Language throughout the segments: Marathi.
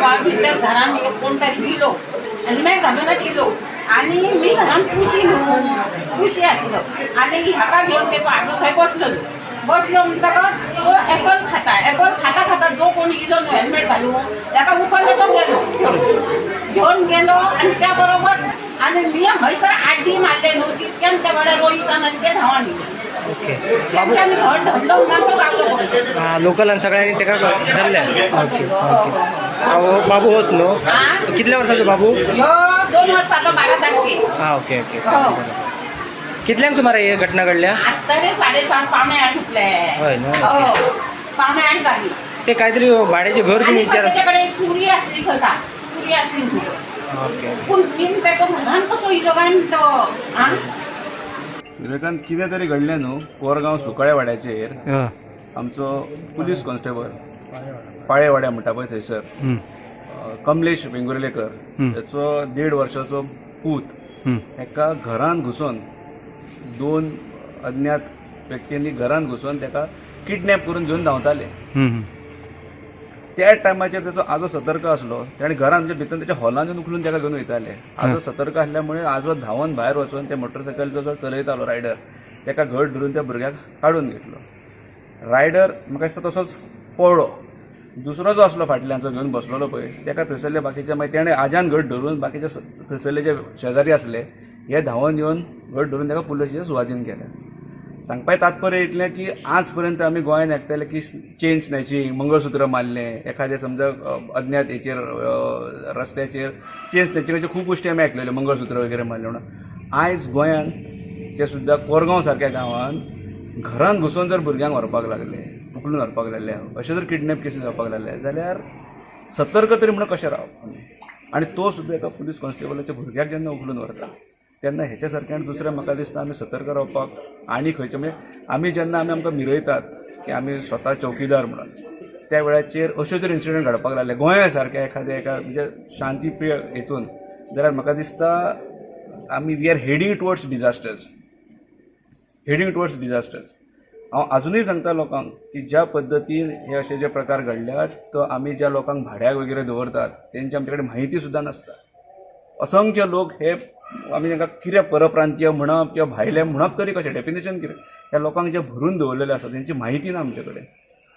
भावा भितर घरान एक कोण तरी इलो हेल्मेट घालूनच इलो आणि मी घरान कुशी न्हू कुशी आसलो आणि हाका घेऊन तेचो आजो थंय बसलो बसलो म्हणटकच तो एपल खाता एपल खाता खाता जो कोण इलो न्हू हेल्मेट घालून ताका उखल्लो तो गेलो. घेऊन. गेलो आणि त्या बरोबर आणि मी हयसर आड्डी मारले न्हू तितक्यान त्या वेळार रोहितान आणि ते धांवान गेले ओके. पडलो हा लोकलान सगळ्यांनी ताका धरले? Okay okay. हो, हो. हांव बाबू होत न्हू हा? कितल्या वर्साचो बाबू? दोन वर्साचो बारा तारखेक हा ओके ओके. हो. कितल्यांक सुमार ही घटना घडल्या? साडेसात पावणे आठ उठले. होय न्हू? हो. पावणे आठ ते काहीतरी भाड्याचे घर आणि विचार. त्याच्याकडे सुरी असली खता सुरी असली म्हणतो ओके. पूण बीन तेका घरान कसो इलो काय म्हणतो आ विवेकान कितें तरी घडलें न्हू कोरगांव सुकळ्या वाड्याचेर. आमचो पुलीस कॉन्स्टेबल पाळे वाड्या म्हणटा पळय थंयसर कमलेश वेंगुर्लेकर. त्याचो देड वर्साचो पूत. एका घरान घुसून दोन अज्ञात व्यक्तींनी घरान घुसून ताका किडनॅप करून घेवन धांवताले. त्या टायमाचेर ताचो आजो सतर्क आसलो ताणें म्हणजे भितर त्याच्या हॉलान येवन उखलून ताका घेवन वयताले आजो सतर्क आसल्यामुळे आजो धांवन भायर वचून ते मोटरसायकल जो चलयतालो रायडर ताका घट धरून त्या भुरग्याक काडून घेतलो. रायडर म्हाका दिसता तसोच पळलो. दुसरो जो आसलो फाटल्यान जो घेवन बसलेलो पळय ताका थंयसरले बाकीचे मागीर तेणें आज्यान घट धरून बाकीचे थंयसरले जे शेजारी आसले हे धांवन येवन घट धरून ताका पुलिसाच्या सुवातीन केले सांगपाय तात्पर्य इतलें की आज पर्यंत आमी गोंयान आयकताले की चेन स्नॅचिंग मंगळसूत्र मारलें एखादें समजा अज्ञात हेचेर रस्त्याचेर चेन स्नॅचिंगाच्यो खूब गोश्टी आमी आयकलेल्यो मंगळसूत्र वगैरे मारले म्हणून. आयज गोंयांत ते सुद्दां कोरगांव सारक्या गांवांत घरान घुसून जर भुरग्यांक व्हरपाक लागले उखलून व्हरपाक लागले अशे जर किडनॅप केसीस जावपाक लागले जाल्यार सतर्क तरी म्हणून कशें रावप आनी तो सुद्दां एका पुलीस कॉन्स्टेबलाच्या भुरग्याक जेन्ना उखलून व्हरता. तेन्ना हेच्या सारकें आनी दुसरें म्हाका दिसता आमी सतर्क रावपाक आनी खंयचे म्हणजे आमी जेन्ना आमी आमकां मिरयतात की आमी स्वता चौकीदार म्हणून त्या वेळाचेर अश्यो जर इन्सिडंट घडपाक लागले गोंया सारकें एखाद्या एका म्हणजे शांतीप्रिय हेतून जाल्यार म्हाका दिसता आमी we are heading towards disasters heading towards disasters हांव अजूनय सांगता लोकांक की ज्या पद्दतीन हे अशे जे प्रकार घडल्यात तो आमी ज्या लोकांक भाड्याक वगैरे दवरतात तेंची आमचे कडेन म्हायती सुद्दां नासता. असंख्य लोक हे आमी तांकां कितें परप्रांतीय म्हणप किंवा भायले म्हणप तरी कशें डेफिनेशन कितें ह्या लोकांक जे भरून दवरलेले आसा तेंची म्हायती ना आमचे कडेन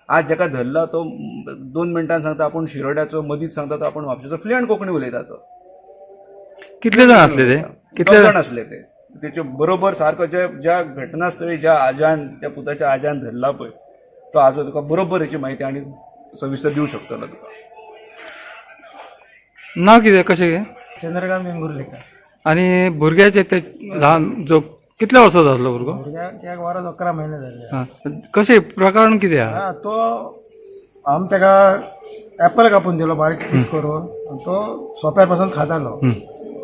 आज जाका धरला तो दोन मिनटान सांगता आपूण शिरोड्याचो मदींच सांगता तो आपूण म्हापशेचो फ्लुएंट कोंकणी उलयता तो. कितले जाण असले ते? कितले जाण? आसले ते. तेचे बरोबर सारको जे ज्या घटनास्थळी ज्या आज्यान त्या पुताच्या आज्यान धरला पळय तो आजो तुका बरोबर हेची म्हायती आनी सविस्तर दिवं शकतलो तुका नाव कितें? कशें चंद्रकांत वेंगुर्लेकर. आणि भुरग्याचे ते लहान जो कितल्या वर्सां जातलो भुरगो भुरग्याक एक वरास अकरा महिने झाले. हा. कशें प्रकरण कितें आहा? हा तो आम तेका ऍपल कापून दिलो बारीक पीस करून. आणि तो सोप्यारपासून खातालो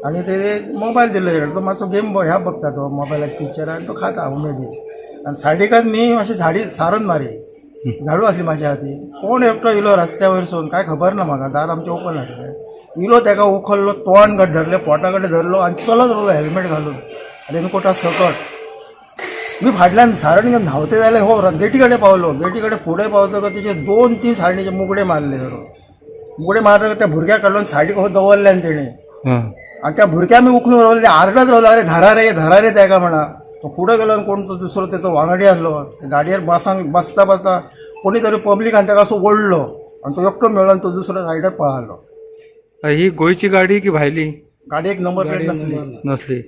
आणि ते मोबायल दिल्लो तेका तो मातसो गेम ह्या बघता तो मोबायलाक पिक्चर आणि तो खाता उमेदीन आणि सायडीकच मी अशी झाडी सारून मारी. झाडू असली माझ्या हाती. कोण एकटो इलो रस्त्या वयरसून काय खबर ना म्हाका दार आमचे ओपन आसले इलो तेका उखललो तोंड कडेन धरले पोटा कडेन धरलो आणि चलत रावलो हेल्मेट घालून. रेनकोटा सकट? मी फाटल्यान सारण घेवन धांवते जाल्यार हो गेटी कडेन पावलो. गेटी कडेन फुडें पावतकच तेचे दोन तीन सायडीचे मुगडे मारले धरून. मुगडे मारतकच त्या भुरग्याक काडलो सायडीक हो दवरल्यान तेणें. आणि त्या भुरग्या मी उखलून रावले आरडत रावलो अरे धरा रे धरा रे तेका म्हणा. तो पुढे गेलो आणि कोण तो दुसरो तेचो वांगडी आसलो ते गाडयेर बसांक बसता बसता कोणी तरी पब्लिकान तेका असो ओडलो आणि तो एकटो मेळ्ळो आणि तो दुसरो रायडर पळालो. ही गोंयची गाडी की भायली? गाडयेक नंबर प्लेट नसली. नसली.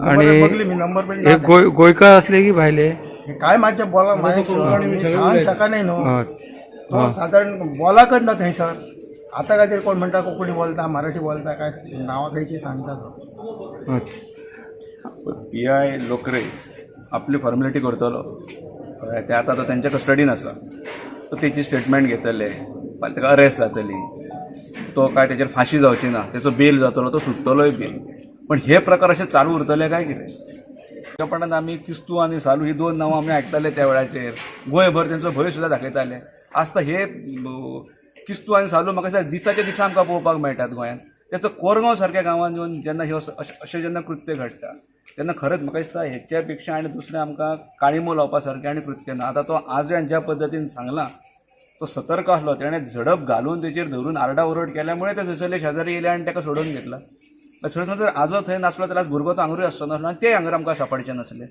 आणि आणि बघली मी नंबर प्लेट हे गोय गोंयकार असले की भायले? हे काय माझ्या बोला माझ्या मी सांग शका नाही न्हू. तो साधारण बोलाकच ना थंयसर आता काय तरी कोण म्हणटा कोंकणी बोलता मराठी बोलता काय नांवां खंयची सांगता तो अच्छा. पी आय लोकरे आपली फॉर्मेलिटी करतलो. कळ्ळें? ते आतां तो तेंच्या कस्टडीन आसा तो तेची स्टेटमेंट घेतले फाल्यां ताका अरेस्ट जातली. तो काय तेजेर फाशी जावची ना तेचो बेल जातलो तो सुट्टलोय बेल पण हे प्रकार अशे चालू उरतले काय कितें? त्यापणान आमी किस्तू आनी सालू ही दोन नांवां आमी आयकताले त्या वेळाचेर गोंयभर तेंचो भंय सुद्दां दाखयताले आसता हे किस्तू आनी सालू म्हाका दिसता दिसाच्या दिसा आमकां पळोवपाक मेळटात गोंयांत. त्याचो कोरगांव सारक्या गांवांत येवन जेन्ना ह्यो अशें जेन्ना कृत्य घडटा तेन्ना खरेंच म्हाका दिसता हेच्या पेक्षा आनी दुसरें आमकां काळिमो लावपा सारकें आनी कृत्य ना. आतां तो आजयान ज्या पद्दतीन सांगलां तो सतर्क आसलो तेणें झडप घालून तेचेर धरून आरडाओरड केल्यामुळे ते थंयसरले शेजारी येयले आनी ताका सोडून घेतला. सडसण जर आजो थंय नासलो जाल्यार भुरगो तो आंगरूय आसचो नासलो आनी ते हांगर आमकां सांपडचे नासले.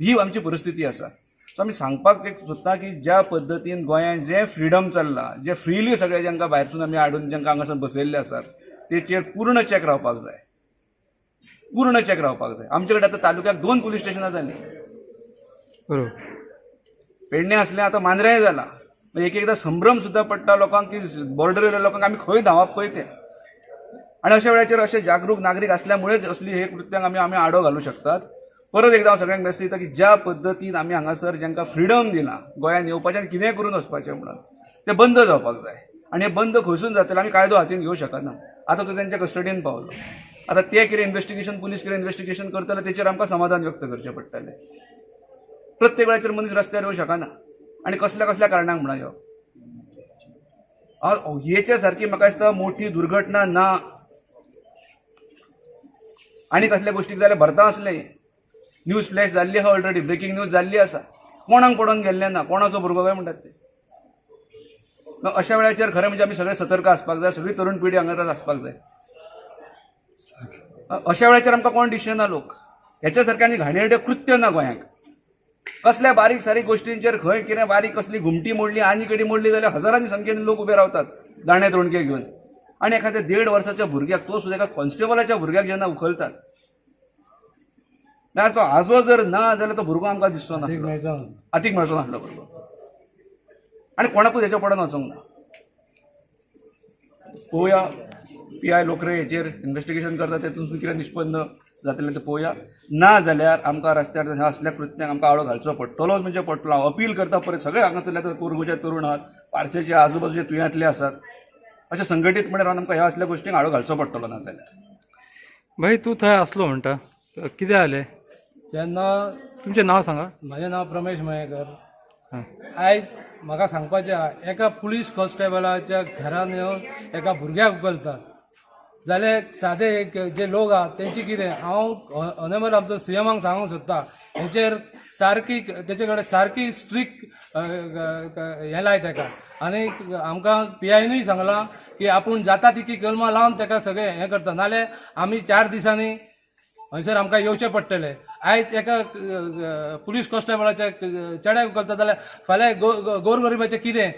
ही आमची परिस्थिती आसा सो आमी सांगपाक एक सोदता की ज्या पद्दतीन गोंयांत जें फ्रिडम चल्लां जें फ्रिली सगळे जांकां भायरसून आमी हाडून जांकां हांगासर बसयल्ले आसात तेचेर पूर्ण चॅक रावपाक जाय. पूर्ण चॅक रावपाक जाय आमचे कडेन आतां तालुक्याक दोन पुलीस स्टेशनां जालीं बरोबर. पेडणे असलें आतां मांद्र्याय जाला एक एकदां संभ्रम सुद्दां पडटा लोकांक की बॉर्डर एरिया लोकांक. आमी खंय धांवप पळय ते. आनी अशा वेळाचेर अशे जागरूक नागरीक असल्यामुळेच असली हे कृत्यांक आमी आमी आडो घालूं शकतात. परत एकदां हांव सगळ्यांक मेसेज दिता की ज्या पद्दतीन आमी हांगासर जांकां फ्रिडम दिला गोंयांत येवपाचें आनी कितेंय करून वचपाचें म्हणून तें बंद जावपाक जाय. आनी हें बंद खंयसून जातलें आमी कायदो हातीन घेवं शकना आतां तो तेंच्या कस्टडीन पावलो. आतां ते कितें इन्व्हेस्टिगेशन पुलीस कितें इन्व्हेस्टिगेशन करतले तेचेर आमकां समाधान व्यक्त करचें पडटलें. प्रत्येक वेळाचेर मनीस रस्त्यार येवं शकना. आनी कसल्या कसल्या कारणांक म्हणा यो. हेचे सारकी म्हाका दिसता मोठी दुर्घटना ना. आनी कसल्या गोश्टीक जाल्यार भरता आसलें न्यूज फ्लॅश जाल्ली आहा ऑलरेडी ब्रेकींग न्यूज जाल्ली आसा. कोणाक पडोवन गेल्लें ना कोणाचो भुरगो काय म्हणटात ते. अशा वेळाचेर खरें म्हणजे आमी सगळे सतर्क आसपाक जाय सगळी तरुण पिढी हांगा आसपाक जाय. अशा वेळाचेर आमकां कोण दिसना लोक. ह्याच्या आनी घाणेरडें कृत्य ना गोंयांक. कसल्या बारीक सारीक गोश्टींचेर खंय कितें बारीक कसली घुमटी मोडली आनी कडी मोडली जाल्यार हजारांनी संख्येन लोक उबे रावतात दाणे तोणके घेवन आनी एखाद्या देड वर्साच्या भुरग्याक तो सुद्दां एका कॉन्स्टेबलाच्या भुरग्याक जेन्ना उखलतात. ना तो आजो जर ना जाल्यार तो भुरगो आमकां दिसचो ना. हातीक मेळचो नासलो भुरगो आनी कोणाकूच हेच्या पडून वचोंक ना. पळोवया पी आय लोकरे हेचेर इन्व्हेस्टिगेशन करता तेतून कितें निष्पन्न जातलें तें पळोवया ना जाल्यार आमकां रस्त्यार ह्या असल्या कृत्यांक आमकां आळो घालचो पडटलोच म्हणजे पडटलो हांव अपील करता परत सगळे हांगासरले कोरगूचे तरुण आहात पारशेचे आजूबाजूचे तुयांतले आसात. अशे संघटीतपणे रावन आमकां ह्या असल्या गोश्टींक आळो घालचो पडटलो ना जाल्यार भाई तूं थंय आसलो म्हणटा कितें जालें जेन्ना तुमचें नांव सांगा. म्हजें नांव प्रमेश मयेकर. आयज म्हाका सांगपाचें आहा एका पुलीस कॉन्स्टेबलाच्या घरान येवन एका भुरग्याक उखलतात जाल्यार सादे जे लोक आहा तेंची कितें? हांव ऑनेबल आमचो सीएमाक सांगूंक सोदता. हेचेर सारकी तेचे कडेन सारकी स्ट्रिक्ट हें लाय तेका. आनी आमकां पी आयनूय सांगलां की आपूण जाता तितकी कलमां लावन तेका सगळें हें करता. नाल्यार आमी चार दिसांनी हयसर आमकां येवचें पडटलें. आयज एका पुलीस कॉन्स्टेबलाच्या चेड्याक करता जाल्यार फाल्यां गो गो- गोरगरिबाचें कितें?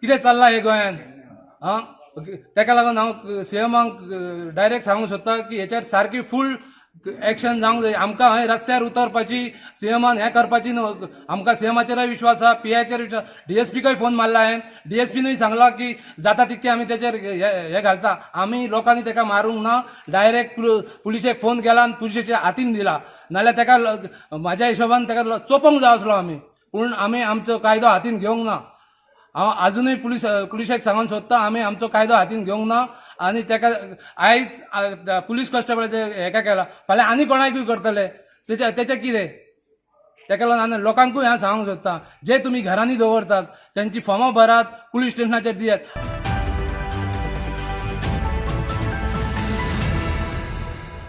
कितें चल्लां हे गोंयांत? आं तेका लागून हांव सीएमाक डायरेक्ट सांगूंक सोदता की हेचेर सारकी फूल एक्शन जावंक जाय आमकां हय रस्त्यार उतरपाची सीएमान हें करपाची न्हू आमकां सीएमाचेरय विश्वास आहा पीआयचेर विश्वास. डीएसपीकय फोन मारला हांवें डीएसपीनूय सांगला की जाता तितके आमी तेचेर हे घालता. आमी लोकांनी तेका मारूंक ना डायरेक्ट पुलिशेक फोन केला आनी पुलिशेच्या हातीन दिला. नाल्यार तेका म्हाज्या हिशोबान तेका चोपोंक चोपोवंक जाय आसलो आमी पूण आमी आमचो कायदो हातीन घेवंक ना. हांव आजुनूय पुलीस पुलिशेक सांगून सोदता आमी आमचो कायदो हातीन घेवंक ना आनी तेका आयज पुलीस कॉन्स्टेबलाचे हेका केला फाल्यां आनी कोणाकूय करतले? तेचे तेचें कितें तेका लागून आनी लोकांकूय हांव सांगूंक सोदता जे तुमी घरांनी दवरतात तेंची फॉर्मां भरात पुलीस स्टेशनाचेर दियात.